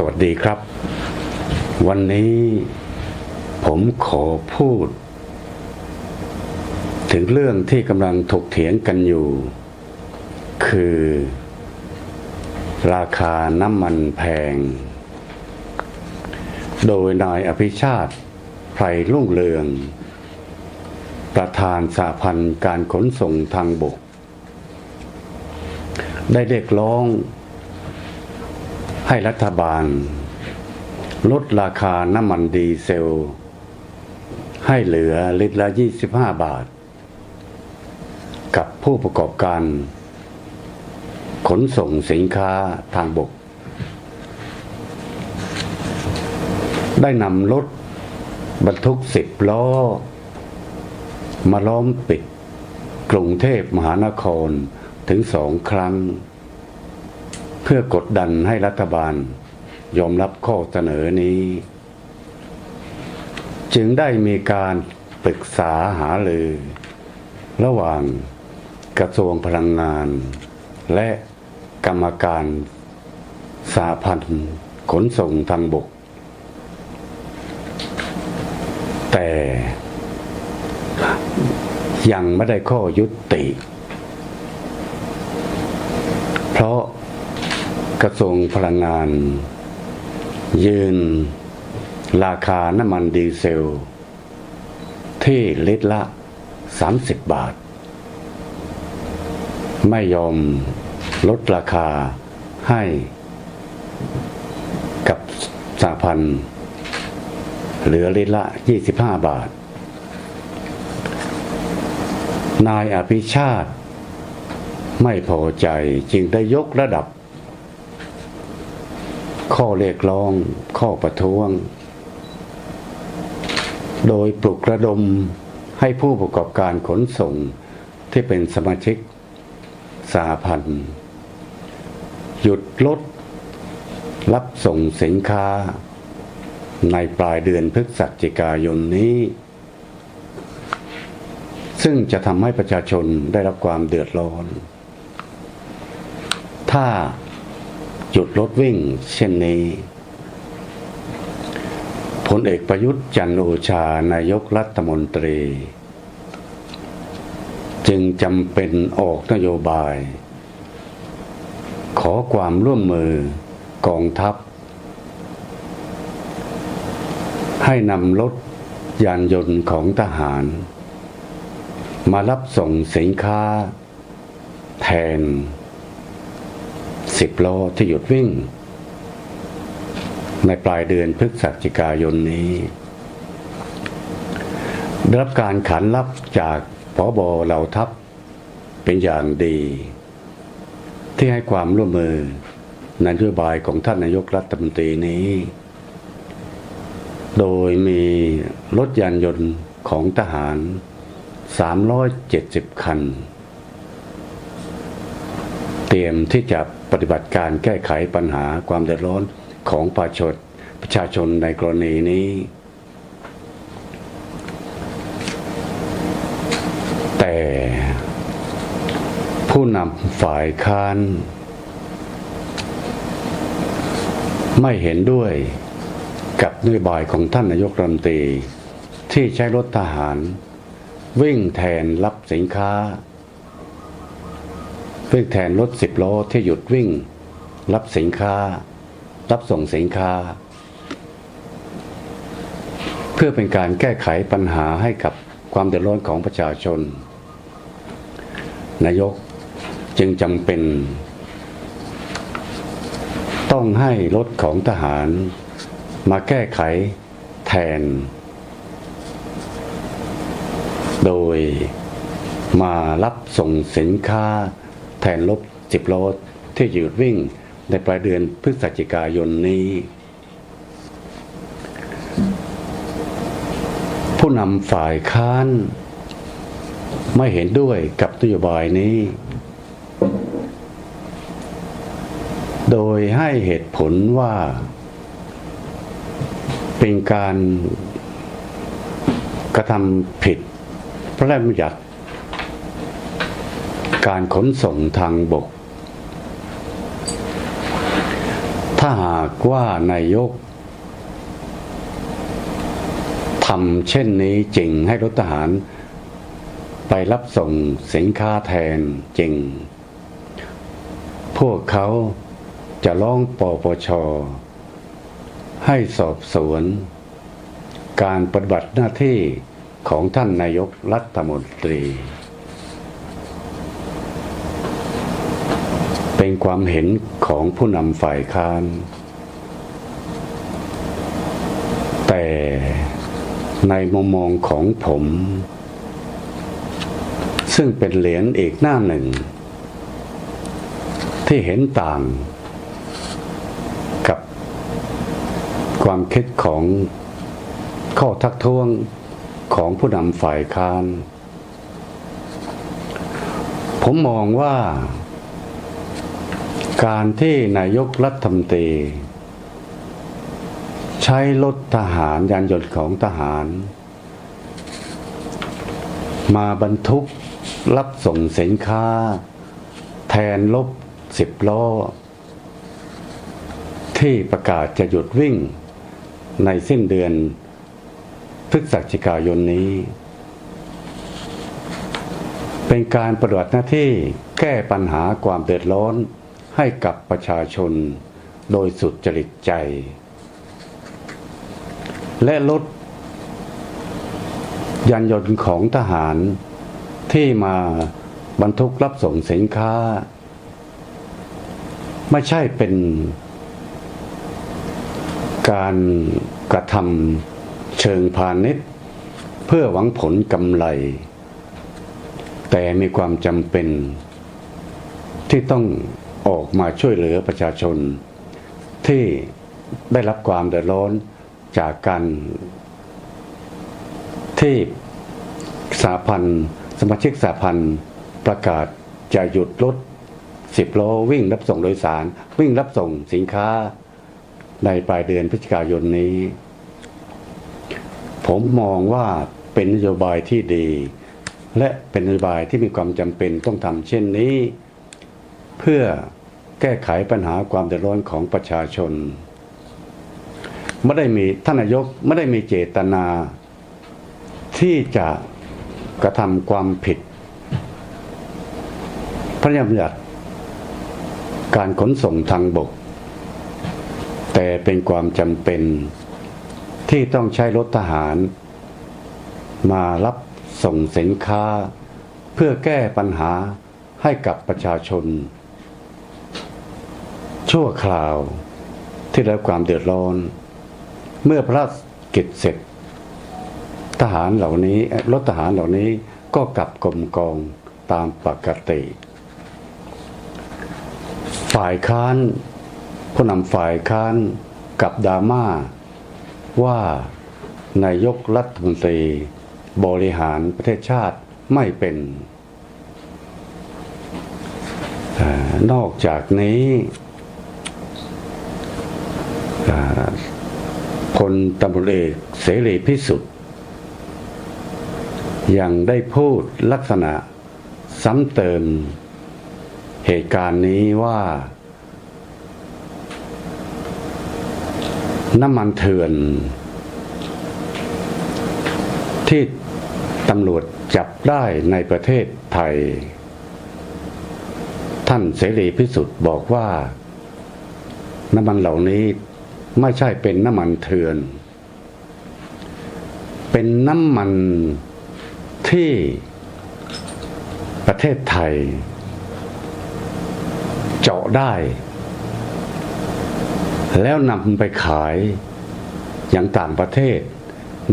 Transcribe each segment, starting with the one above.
สวัสดีครับ วันนี้ผมขอพูด ถึงเรื่องที่กำลังถกเถียงกันอยู่ คือ ราคาน้ำมันแพง โดยนายอภิชาติไพรรุ่งเรือง ประธานสาพันธ์การขนส่งทางบก ได้เรียกร้อง ให้รัฐบาล ลดราคาน้ำมันดีเซล ให้เหลือลิตรละ 25 บาท กับผู้ประกอบการ ขนส่งสินค้าทางบก ได้นำรถบรรทุกสิบล้อ มาล้อมปิด กรุงเทพมหานครถึงสองครั้ง พื่อกดดันให้รัฐบาล ยอมรับข้อเสนอนี้ จึงได้มีการปรึกษาหารือระหว่างกระทรวงพลังงาน และกรรมการสาพันธ์ขนส่งทางบก แต่ยังไม่ได้ข้อยุติ เพราะ กระทรวงพลังงาน ยืน ราคาน้ำมันดีเซล ที่ลิตรละ 30 บาท ไม่ยอมลดราคาให้กับสาพันธ์เหลือลิตรละ 25 บาท นายอภิชาติ ไม่พอใจจึงได้ยกระดับ ข้อเรียกร้อง ข้อประท้วง โดยปลุกระดมให้ผู้ประกอบการขนส่งที่เป็นสมาชิกสาพันธ์หยุดลดรับส่งสินค้า ในปลายเดือนพฤศจิกายนนี้ ซึ่งจะทำให้ประชาชนได้รับความเดือดร้อน ถ้า หยุดรถวิ่ง เช่นนี้พลเอกประยุทธ์จันโอชานายกรัฐมนตรี จึงจำเป็นออกนโยบาย ขอความร่วมมือกองทัพ ให้นำรถยานยนต์ของทหาร มารับส่งสินค้า แทน สิบล้อที่หยุดวิ่ง ในปลายเดือนพฤศจิกายนนี้ได้รับการขานรับจากพบเหล่าทัพเป็นอย่างดี ที่ให้ความร่วมมือนโยบายของท่านนายกรัฐมนตรีนี้ โดยมีรถยานยนต์ของทหาร 370 คัน เตรียมที่จะ ปฏิบัติการแก้ไขปัญหาความเดือดร้อนของประชาชนประชาชนในกรณีนี้ แต่ผู้นำฝ่ายค้านไม่เห็นด้วยกับนโยบายของท่านนายกรัฐมนตรีที่ใช้รถทหาร วิ่งแทนรับสินค้า วิ่งแทนรถสิบล้อที่หยุดวิ่ง รับสินค้า รับส่งสินค้า เพื่อเป็นการแก้ไขปัญหาให้กับความเดือดร้อนของประชาชน นายกจึงจำเป็น ต้องให้รถของทหารมาแก้ไขแทน โดยมารับส่งสินค้า แทนรถสิบล้อที่หยุดวิ่งในปลายเดือนพฤศจิกายนนี้ ผู้นำฝ่ายค้านไม่เห็นด้วยกับนโยบายนี้ โดยให้เหตุผลว่า เป็นการกระทำผิดพระราชบัญญัติ การขนส่งทางบก ถ้าหากว่านายกทำเช่นนี้จริงให้รถทหารไปรับส่งสินค้าแทนจริง พวกเขาจะร้องปปช ให้สอบสวน การปฏิบัติหน้าที่ของท่านนายกรัฐมนตรี เป็นความเห็นของผู้นำฝ่ายค้าน แต่ในมุมมองของผม ซึ่งเป็นเหรียญอีกหน้าหนึ่ง ที่เห็นต่างกับความคิดของข้อทักท้วงของผู้นำฝ่ายค้าน ผมมองว่า การที่นายกรัฐมนตรีใช้รถทหารยานยนต์ของทหาร มาบรรทุกรับส่งสินค้า แทนรถสิบล้อ ที่ประกาศจะหยุดวิ่งในสิ้นเดือนพฤศจิกายนนี้ เป็นการปฏิบัติหน้าที่แก้ปัญหาความเดือดร้อน ให้กับประชาชนโดยสุดจริตใจ และลดยานยนต์ของทหารที่มาบรรทุกรับส่งสินค้า ไม่ใช่เป็นการกระทำเชิงพาณิชย์ เพื่อหวังผลกำไร แต่มีความจำเป็นที่ต้อง ออกมาช่วยเหลือประชาชน ที่ได้รับความเดือดร้อนจากการที่สาพันธ์สมาชิกสาพันธ์ประกาศจะหยุดรถสิบล้อวิ่งรับส่งโดยสาร วิ่งรับส่งสินค้าในปลายเดือนพฤศจิกายนนี้ ผมมองว่าเป็นนโยบายที่ดี และเป็นนโยบายที่มีความจำเป็นต้องทำเช่นนี้ เพื่อ แก้ไขปัญหาความเดือดร้อนของประชาชนไม่ได้มีท่านนายกไม่ได้มีเจตนา ที่จะกระทำความผิด พระราชบัญญัติการขนส่งทางบก แต่เป็นความจำเป็นที่ต้องใช้รถทหาร มารับส่งสินค้า เพื่อแก้ปัญหาให้กับประชาชน ชั่วคราวที่ได้ความเดือดร้อน เมื่อพระกิจเสร็จ ทหารเหล่านี้รถทหารเหล่านี้ก็กลับกรมกองตามปกติ ฝ่ายค้านผู้นำฝ่ายค้านกับดาม่าว่านายกรัฐมนตรีบริหารประเทศชาติไม่เป็น นอกจากนี้ พลตำรวจเอกเสรีพิสุทธิ์ยังได้พูดลักษณะซ้ำเติมเหตุการณ์นี้ว่า น้ำมันเถื่อน ที่ตำรวจจับได้ในประเทศไทย ท่านเสรีพิสุทธิ์บอกว่า น้ำมันเหล่านี้ ไม่ใช่เป็นน้ำมันเถื่อน เป็นน้ำมันที่ประเทศไทย เจาะได้ แล้วนำไปขายอย่างต่างประเทศ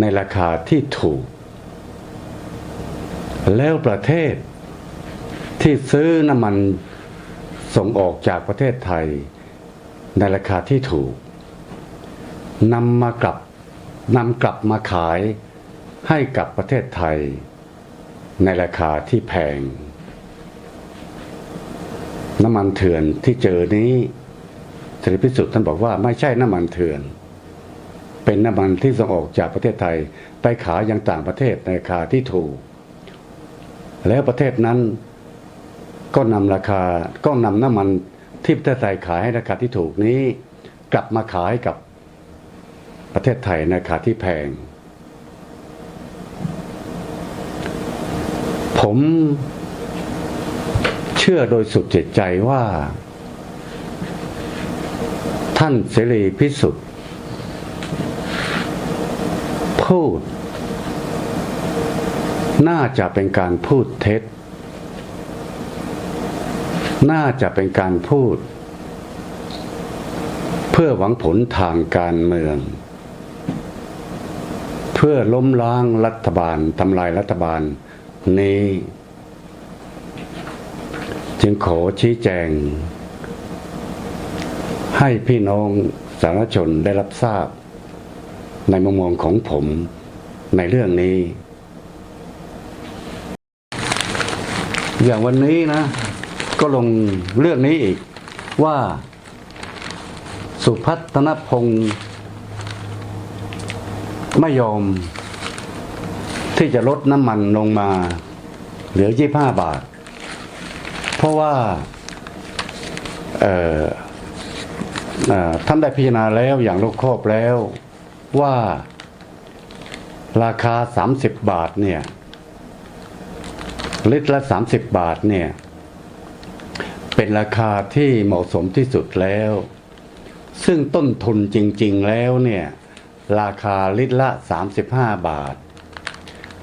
ในราคาที่ถูก แล้วประเทศที่ซื้อน้ำมันส่งออกจากประเทศไทยในราคาที่ถูก นำมากลับนำกลับมาขายให้กับประเทศไทย ในราคาที่แพง น้ำมันเถื่อนที่เจอนี้สรีพิสุทธิ์ท่านบอกว่าไม่ใช่น้ำมันเถื่อน เป็นน้ำมันที่ส่งออกจากประเทศไทยไปขายยังต่างประเทศในราคาที่ถูก แล้วประเทศนั้นก็นำราคาก็นำน้ำมันที่ประเทศไทยขายให้ราคาที่ถูกนี้ กลับมาขายกับ ประเทศไทยในราคาที่แพง ผมเชื่อโดยสุดจิตใจว่า ท่านเสรีพิสุทธิ์พูด น่าจะเป็นการพูดเท็จ น่าจะเป็นการพูด เพื่อหวังผลทางการเมือง เพื่อล้มล้างรัฐบาลทำลายรัฐบาลนี้ จึงขอชี้แจง ให้พี่น้องสาธารณชนได้รับทราบ ในมุมมองของผมในเรื่องนี้ อย่างวันนี้นะ ก็ลงเรื่องนี้อีกว่าสุพัฒนพงศ์ ไม่ยอม ที่จะลดน้ำมันลงมา เหลือ25บาท เพราะว่าท่านได้พิจารณาแล้วอย่างรอบคอบแล้วว่าราคา 30 บาทเนี่ยลิตรละ 30 บาทเนี่ยเป็นราคาที่เหมาะสมที่สุดแล้ว ซึ่งต้นทุนจริง ๆ แล้วเนี่ย ราคาลิตรละ 35 บาท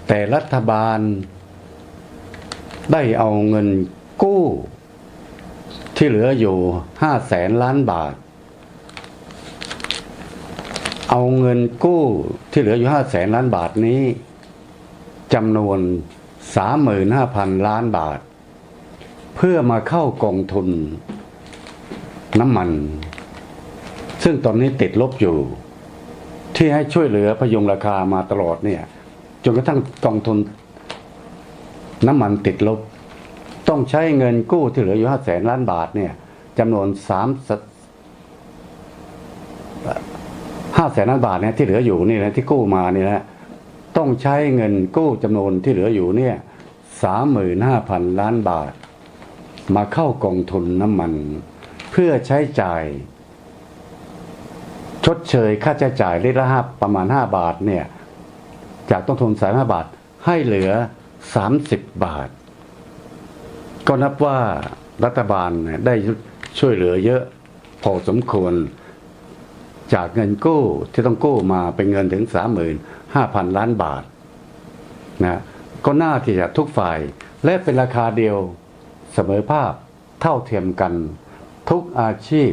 แต่รัฐบาล ได้เอาเงินกู้ ที่เหลืออยู่ 5 แสนล้านบาท เอาเงินกู้ที่เหลืออยู่ 5 แสนล้านบาทนี้จำนวน 35,000 ล้านบาท เพื่อมาเข้ากองทุนน้ำมัน ซึ่งตอนนี้ติดลบอยู่ ที่ให้ช่วยเหลือพยุงราคามาตลอดเนี่ย จนกระทั่งกองทุนน้ำมันติดลบ ต้องใช้เงินกู้ที่เหลืออยู่ห้าแสนล้านบาทเนี่ยจำนวนสามห้าแสนล้านบาทเนี่ยที่เหลืออยู่นี่นะที่กู้มานี่นะต้องใช้เงินกู้จำนวนที่เหลืออยู่เนี่ยสามหมื่นห้าพันล้านบาท มาเข้ากองทุนน้ำมัน เพื่อใช้จ่าย ชดเชยค่าใช้จ่ายลิตรละห้าประมาณห้าบาทเนี่ยจากต้นทุนสามห้าบาทให้เหลือสามสิบบาท ก็นับว่ารัฐบาลได้ช่วยเหลือเยอะพอสมควร จากเงินกู้ที่ต้องกู้มาเป็นเงินถึงสามหมื่นห้าพันล้านบาทนะก็น่าที่จะทุกฝ่ายและเป็นราคาเดียวเสมอภาพเท่าเทียมกัน ทุกอาชีพ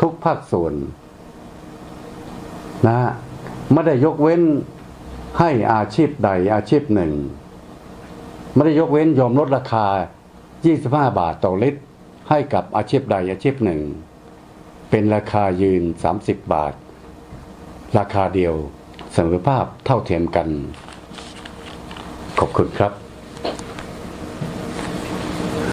ทุกภาคส่วน นะไม่ได้ยกเว้นให้อาชีพใดอาชีพหนึ่งไม่ได้ยกเว้นยอมลดราคา 25 บาทต่อลิตร ให้กับอาชีพใดอาชีพหนึ่ง เป็นราคายืน 30 บาท ราคาเดียวเสมอภาพเท่าเทียมกัน ขอบคุณครับ